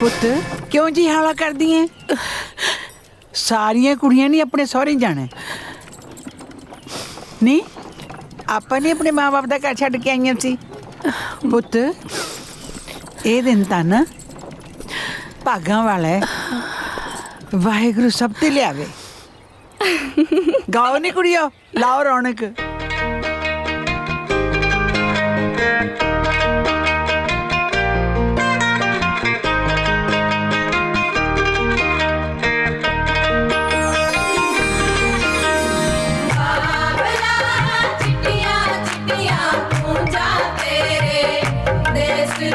ਪੁੱਤ, ਕਿਉਂ ਜੀ ਹਾਲਾ ਕਰਦੀ ਐ ਸਾਰੀਆਂ ਕੁੜੀਆਂ ਨਹੀਂ ਆਪਣੇ ਸਹੁਰੇ ਜਾਣਾ ਨਹੀਂ, ਆਪਾਂ ਨੇ ਆਪਣੇ ਮਾਪੇ ਦਾ ਘਰ ਛੱਡ ਕੇ ਆਈਆਂ ਸੀ। ਪੁੱਤ, ਇਹ ਦਿਨ ਤਾਂ ਨਾ ਭਾਗਾਂ ਵਾਲਾ ਹੈ। ਵਾਹਿਗੁਰੂ ਸਭ ਤੇ ਲਿਆਵੇ। ਗਾਓ ਨੀ ਕੁੜੀਓ, ਲਾਓ ਰੌਣਕ।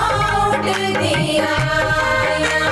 out in the.